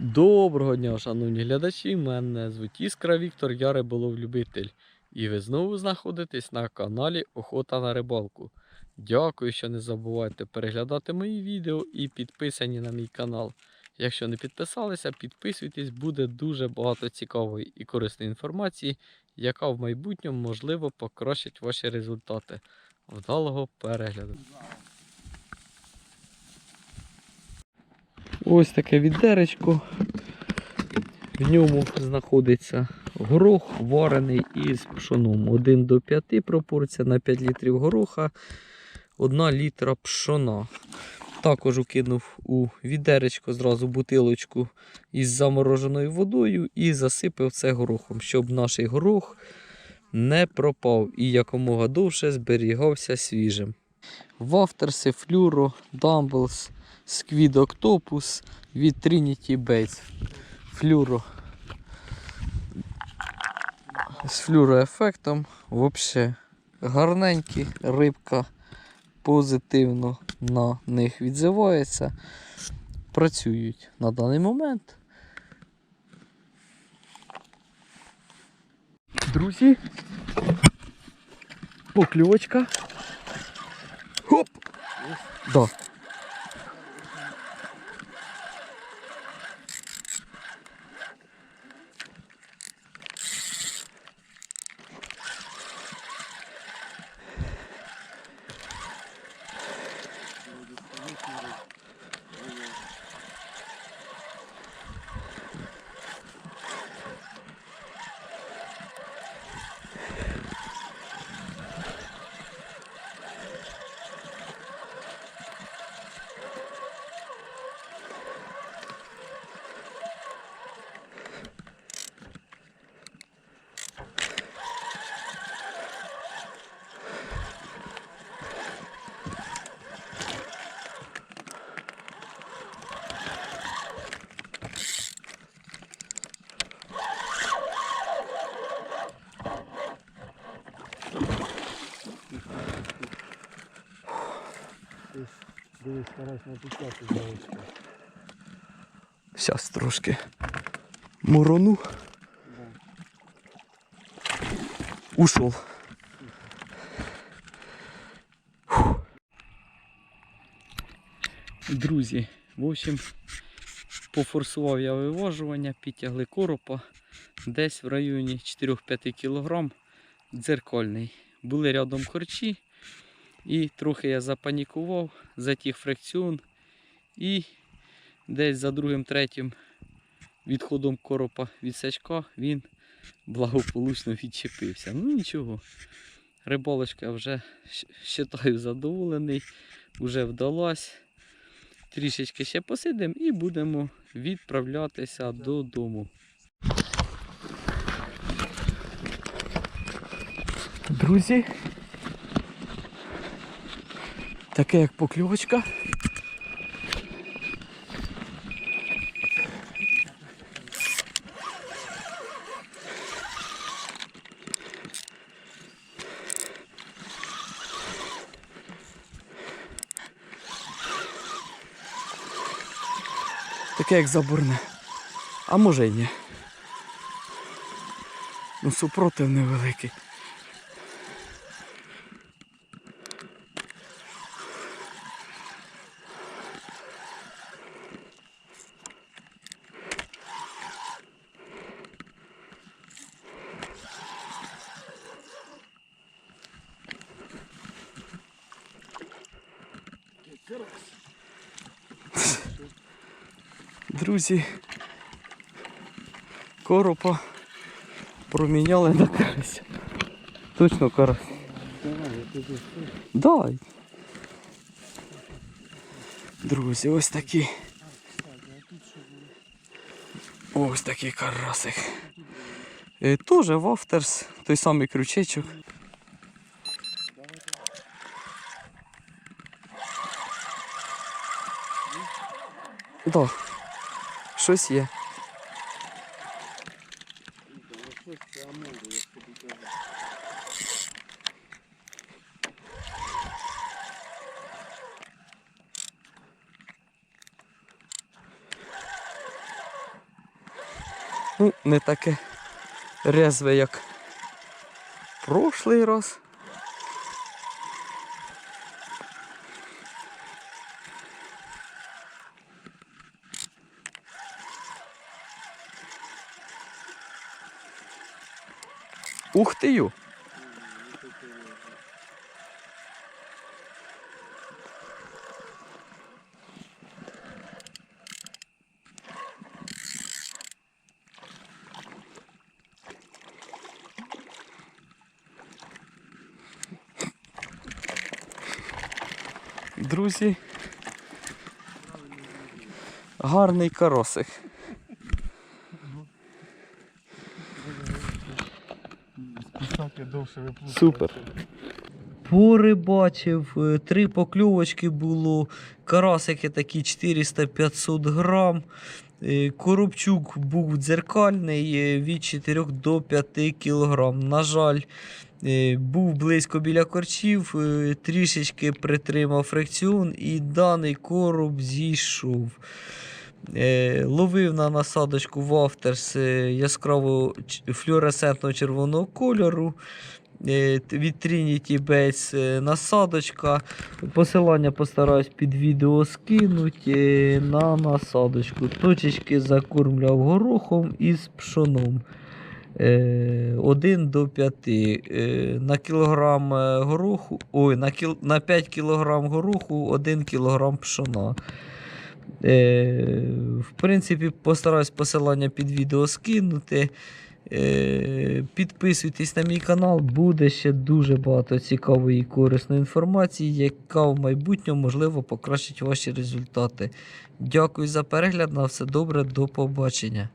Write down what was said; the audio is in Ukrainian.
Доброго дня, шановні глядачі. Мене звуть Іскра Віктор, я риболов-любитель. І ви знову знаходитесь на каналі Охота на рибалку. Дякую, що не забувайте переглядати мої відео і підписані на мій канал. Якщо не підписалися, підписуйтесь, буде дуже багато цікавої і корисної інформації, яка в майбутньому можливо покращить ваші результати. Вдалого перегляду. Ось таке відеречко. В ньому знаходиться горох варений із пшоном. 1 до 5 пропорція на 5 літрів гороха, 1 літра пшона. Також укинув у відеречко зразу бутилочку із замороженою водою і засипав це горохом, щоб наш горох не пропав і якомога довше зберігався свіжим. Вафтерси, флюро, дамблс, Squid Octopus від Trinity Baits. Флюро. З флюроефектом. Взагалі гарненькі, рибка позитивно на них відзивається. Працюють на даний момент. Друзі. Покльовочка. Да. Дивись, старайся не пускати залишки. Зараз трошки мурону. Ушел. Друзі, в общем, пофорсував я виважування, підтягли коропа десь в районі 4-5 кг дзеркальний. Були рядом корчі, і трохи я запанікував, затіг фрикціон і десь за другим-третім відходом коропа від сачка він благополучно відчепився. Ну нічого. Рибалочка вже вважаю задоволений, вже вдалась. Трішечки ще посидимо і будемо відправлятися додому. Друзі, таке як покльовочка. Таке як заборне. А може й ні. Ну супротив невеликий. Друзі, коропа проміняли на карась. Точно карась. Давай. Друзі, ось такі. Ось такий карасик. Е, Тоже вафтерс, той самий крючечок. Да. Щось є. Ну, не таке резве, як прошлий раз. Ух ти ю! Друзі, гарний каросик. Довше виплутати. Супер. Порибачив, е, три покльовочки було, карасики такі 400-500 грам. Е, Коробчук був дзеркальний е, від 4 до 5 кілограм. На жаль, був близько біля корчів, трішечки притримав фрикціон і даний короб зійшов. Е, Ловив на насадочку Вафтерс е, яскраво флюоресцентного червоного кольору. Е, Від Trinity Baits е, насадочка. Посилання постараюсь під відео скинути на насадочку. Точечки закормляв горохом із пшоном. 1 до 5. На кілограм гороху, ой, на, кіл, на 5 кілограм гороху 1 кілограм пшона. Е, в принципі, постараюсь посилання під відео скинути. Е, Підписуйтесь на мій канал, буде ще дуже багато цікавої і корисної інформації, яка в майбутньому можливо покращить ваші результати. Дякую за перегляд. На все добре, до побачення.